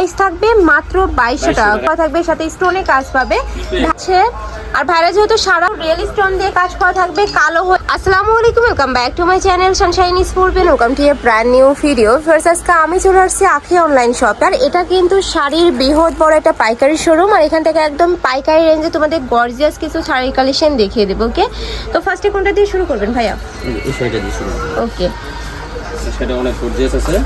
Price থাকবে মাত্র বাইশশো টাকা। থাকবে সাথে স্টোনে কাজ পাবে। আছে আর ভাইরা যেহেতু সারা রিয়েল স্টোন দিয়ে কাজ করা থাকবে কালো হয়ে আসসালামু আলাইকুম welcome back to my channel sunshine স্কুলবেন welcome to a brand new video first আজকে আমি চলে আসছি আখি অনলাইন শপ আর এটা কিন্তু শাড়ির বৃহৎ বড় একটা পাইকারি শোরুম আর এখান থেকে একদম পাইকারি রেঞ্জে তোমাদের গর্জিয়াস কিছু শাড়ির কালেকশন দেখিয়ে দেবো ওকে তো ফার্স্টে কোনটা দিয়ে শুরু করবেন ভাইয়া? এই শাড়িটা দিয়ে শুরু ওকে শাড়িটা অনেক গর্জিয়াস আছে।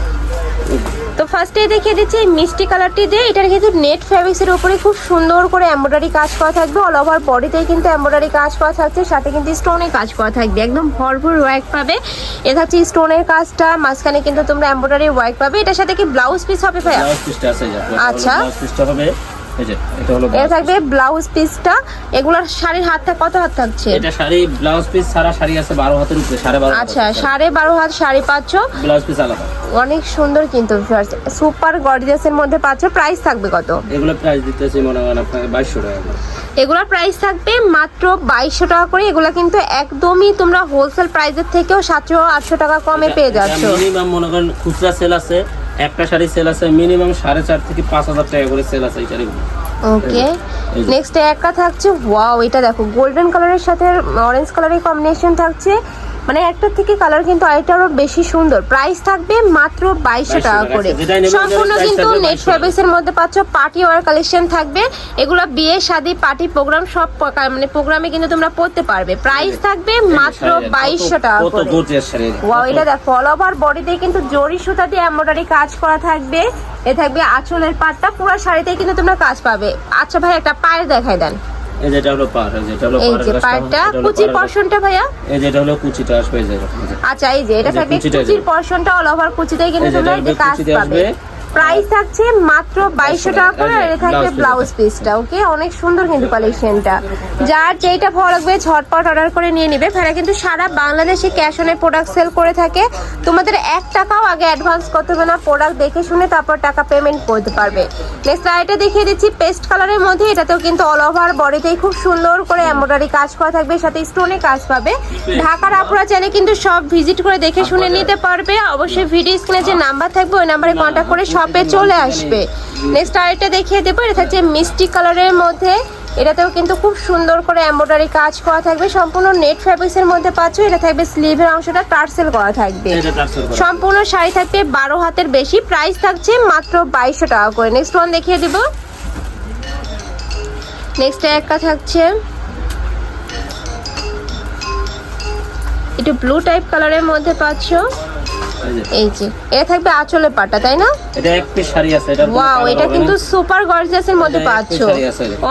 তো ফার্স্টে দেখিয়ে দিচ্ছি এই মিষ্টি কালারটি দিয়ে। এটার কিন্তু নেট ফ্যাব্রিক্সের উপরে খুব সুন্দর করে এম্ব্রয়ডারি কাজ করা থাকবে। অল ওভার বডিতে কিন্তু এম্ব্রয়ডারি কাজ করা থাকছে সাথে কিন্তু স্টোনে কাজ করা থাকবে। একদম ভরপুর ওয়ার্ক পাবে। এ থাকছে স্টোনের কাজটা মাঝখানে কিন্তু তোমরা এম্ব্রয়ডারি ওয়ার্ক পাবে। এটার সাথে কি ব্লাউজ পিস হবে ভাইয়া? আচ্ছা। পিসটা হবে। এই যে এটা হলো এটা থাকবে ব্লাউজ পিসটা এগুলোর শাড়ির হাতটা কত হাত থাকছে? এটা শাড়ি ব্লাউজ পিস সারা শাড়ি আছে বারো হাতের উপরে সাড়ে বারো আচ্ছা হাত শাড়ি পাচ্ছ। ব্লাউজ পিস আলাদা। অনেক সুন্দর কিন্তু সুপার গর্জিয়াসের মধ্যে পাচ্ছ। প্রাইস থাকবে কত? এগুলো প্রাইস দিতেছি মনে আপনাকে টাকা এগুলোর প্রাইস থাকবে মাত্র বাইশশো টাকা করে। এগুলো কিন্তু একদমই তোমরা হোলসেল প্রাইসের থেকেও সাতশো আটশো টাকা কমে পেয়ে যাচ্ছ। মিনিমাম মনে করেন খুচরা সেল আছে। একটা শাড়ি সেল আছে মিনিমাম সাড়ে চার থেকে পাঁচ হাজার টাকা করে সেল আছে এই শাড়িগুলো। ওকে নেক্সট একটা থাকছে ওয়াও এটা দেখো গোল্ডেন কালারের সাথে অরেঞ্জ কালারের কম্বিনেশন থাকছে। মানে একটা থেকে কালার কিন্তু আরেকটারও বেশি সুন্দর। প্রাইস থাকবে মাত্র বাইশশো 2200 টাকা। করে। সম্পূর্ণ কিন্তু নেট 2200 ফেব্রিক্স এর মধ্যে পাচ্ছ পার্টি ওয়ার কালেকশন থাকবে। এগুলো বিয়ে শাদী পার্টি প্রোগ্রাম সব মানে প্রোগ্রামে কিন্তু তোমরা পড়তে পারবে। প্রাইস থাকবে মাত্র। বাইশশো টাকা করে। ওয়াও এটা দেখো অল ওভার বডিতে কিন্তু জরি সুতা দিয়ে এমব্রয়ডারি কাজ করা থাকবে। এ থাকবে আঁচলের পাটটা পুরো শাড়িতে কিন্তু তোমরা কাজ পাবে। আচ্ছা ভাই একটা পায়ের দেখাই দেন। এই যেটা হলো পার এই যেটা হলো এই যে কাজটা, কুচির। পর্শনটা ভাইয়া এই যেটা হলো কুচিটা আসবে এই যে। আচ্ছা এই যে এটা থাকবে কুচির পশনটা অল ওভার কুচিতেই কিন্তু তোমরা এই যে কাজ পাবে। প্রাইস থাকছে মাত্র বাইশশো টাকা করে আর থাকবে ব্লাউজ পিসটা ওকে? অনেক সুন্দর কিন্তু কালেকশনটা যার যেটা ভালো লাগবে ঝটপট অর্ডার করে নিয়ে নেবে। ভাইরা কিন্তু সারা বাংলাদেশে ক্যাশ অনে প্রোডাক্ট সেল করে থাকে। তোমাদের এক টাকাও আগে অ্যাডভান্স করতে হবে না প্রোডাক্ট দেখে শুনে তারপর টাকা পেমেন্ট করতে পারবে। নেক্সট আইটা দেখিয়ে দিচ্ছি পেস্ট কালারের মধ্যে এটাতেও কিন্তু অল ওভার বডিতেই খুব সুন্দর করে এমব্রয়ডারি কাজ করা থাকবে সাথে স্টোনে কাজ পাবে। ঢাকার আপুরা চাইলে কিন্তু সব ভিজিট করে দেখে শুনে নিতে পারবে। অবশ্যই ভিডিও স্ক্রিনে যে নাম্বার থাকবে ওই নাম্বারে কন্ট্যাক্ট করে শপে চলে আসবে। নেক্সট আরেকটা দেখিয়ে দেবো এটা থাকছে মিষ্টি কালারের মধ্যে। এটাতেও কিন্তু খুব সুন্দর করে এমব্রয়ডারি কাজ করা থাকবে। সম্পূর্ণ নেট ফ্যাব্রিক্সের মধ্যে পাচ্ছ এটা থাকবে স্লিভের অংশটা টার্সেল করা থাকবে। সম্পূর্ণ শাড়ি থাকবে বারো হাতের বেশি প্রাইস থাকছে মাত্র বাইশশো টাকা করে। নেক্সট ওয়ান দেখিয়ে দিব। নেক্সট একটা থাকছে একটু ব্লু টাইপ কালারের মধ্যে পাচ্ছ। এই যে। এটা থাকবে আঁচলের পাটা তাই না? এটা এক পিস শাড়ি আছে এটা ওয়াও এটা কিন্তু সুপার গর্জিয়াসের মধ্যে এটা পাচ্ছ।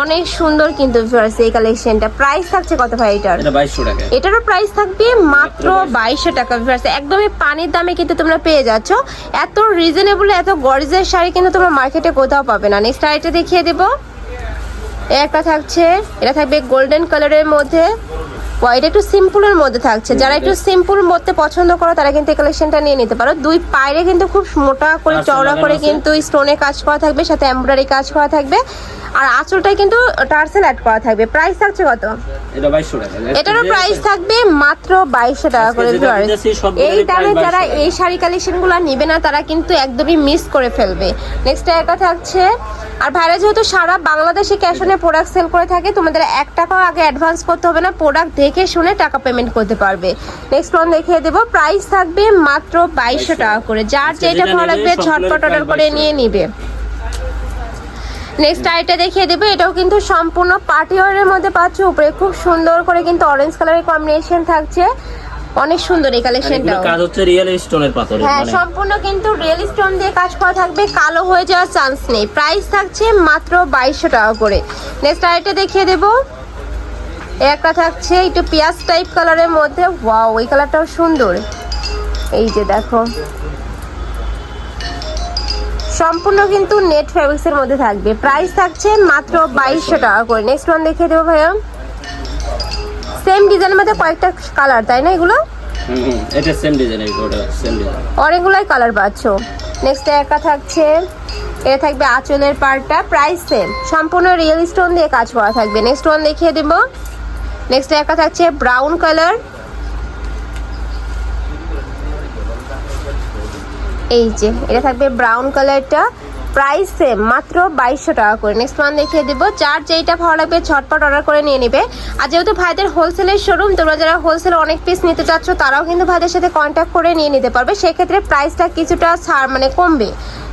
অনেক সুন্দর কিন্তু viewers এই কালেকশনটা প্রাইস থাকছে কত ভাই এটার? এটা বাইশশো টাকা। এটারও প্রাইস থাকবে মাত্র বাইশশো টাকা viewers একদমই পানির দামে কিন্তু তোমরা পেয়ে যাচ্ছ। এত রিজনেবল এত গর্জিয়াস শাড়ি কিন্তু তোমরা মার্কেটে কোথাও পাবে না। নেক্সট শাড়িটা দেখিয়ে দেবো। একটা থাকছে এটা থাকবে গোল্ডেন কালারের মধ্যে। এটা একটু সিম্পলের মধ্যে থাকছে। যারা একটু সিম্পল মধ্যে পছন্দ করো তারা কিন্তু এই কালেকশনটা নিয়ে নিতে পারো। দুই পায়ে কিন্তু খুব মোটা করে চওড়া করে। কিন্তু স্টোনে কাজ করা থাকবে সাথে এমব্রয়ডারি কাজ করা থাকবে। আর আঁচলটায় কিন্তু টার্সেল অ্যাড করা থাকবে। প্রাইস থাকছে কত? এটারও প্রাইস থাকবে মাত্র বাইশশো টাকা করে এই দামে যারা এই শাড়ি কালেকশনগুলো নিবে না তারা কিন্তু একদমই মিস করে ফেলবে। নেক্সট একটা থাকছে আর ভাইরা যেহেতু সারা বাংলাদেশে ক্যাশ অনে প্রোডাক্ট সেল করে থাকে তোমাদের এক টাকাও আগে অ্যাডভান্স করতে হবে না প্রোডাক্ট দেখে শুনে টাকা পেমেন্ট করতে পারবে। নেক্সট ওয়ান দেখিয়ে দেবো। প্রাইস থাকবে মাত্র বাইশশো টাকা করে। যার আচ্ছা, যেটা ভালো লাগবে ঝটপট অর্ডার করে নিয়ে নিবে। নেক্সট আইটা দেখিয়ে দেবো। এটাও কিন্তু সম্পূর্ণ পার্টি ওয়ারের মধ্যে পাচ্ছ। উপরে খুব সুন্দর করে কিন্তু অরেঞ্জ কালারের কম্বিনেশন থাকছে। অনেক সুন্দর এই এগুলো কালেকশনটাও কাজ হচ্ছে রিয়েল স্টোনের পাথর হ্যাঁ মানে সম্পূর্ণ কিন্তু রিয়েল স্টোন দিয়ে কাজ করা থাকবে। কালো হয়ে যাওয়ার চান্স নেই। প্রাইস থাকছে মাত্র বাইশশো টাকা করে। নেক্সট আরেকটা দেখিয়ে দেবো। একটা থাকছে একটু পেঁয়াজ টাইপ কালারের মধ্যে। ওয়াও এই কালারটাও সুন্দর। এই যে দেখো। সম্পূর্ণ কিন্তু নেট ফ্যাব্রিক্সের মধ্যে থাকবে। প্রাইস থাকছে মাত্র বাইশশো টাকা করে। নেক্সট ওয়ান দেখিয়ে দেবো ভাইয়া। সেম ডিজাইনের মধ্যে কয়েকটা কালার তাই না এগুলো? এটা সেম সেম ডিজাইন অনেকগুলাই কালার পাচ্ছ। নেক্সট একটা থাকছে এটা থাকবে আঁচলের পার্টটা প্রাইস সেম সম্পূর্ণ রিয়েল স্টোন দিয়ে কাজ করা থাকবে। নেক্সট ওয়ান দেখিয়ে দেব। নেক্সট একটা থাকছে ব্রাউন কালার এই যে, এটা থাকবে ব্রাউন কালারটা প্রাইস সেম মাত্র বাইশশো টাকা করে। নেক্সট ওয়ান দেখিয়ে দিব। যার যেইটা ভালো লাগবে ঝটপট অর্ডার করে নিয়ে নিবে। আর যেহেতু ভাইদের হোলসেলের শোরুম তোমরা যারা হোলসেল অনেক পিস নিতে চাচ্ছ, তারাও কিন্তু ভাইদের সাথে কন্ট্যাক্ট করে নিয়ে নিতে পারবে। সেক্ষেত্রে প্রাইসটা কিছুটা ছাড় মানে কমবে।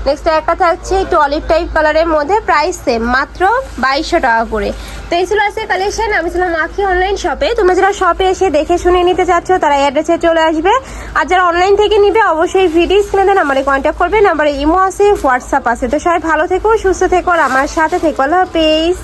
নেক্সট একটা থাকছে একটু অলিভ টাইপ কালারের মধ্যে প্রাইস সেম মাত্র বাইশশো টাকা করে। তো এই ছিল আজকে কালেকশন আমি ছিলাম আখি অনলাইন শপে তোমরা যারা শপে এসে দেখে শুনে নিতে চাচ্ছ, তারা অ্যাড্রেসে চলে আসবে। আর যারা অনলাইন থেকে নিবে, অবশ্যই ভিডিও স্ক্রিনে নাম্বারে কন্ট্যাক্ট করবে। নাম্বারে ইমো আছে হোয়াটসঅ্যাপ আছে। তো সবাই ভালো থেকো, সুস্থ থেকো, আর আমার সাথে থেকো। আল্লাহ হাফেজ।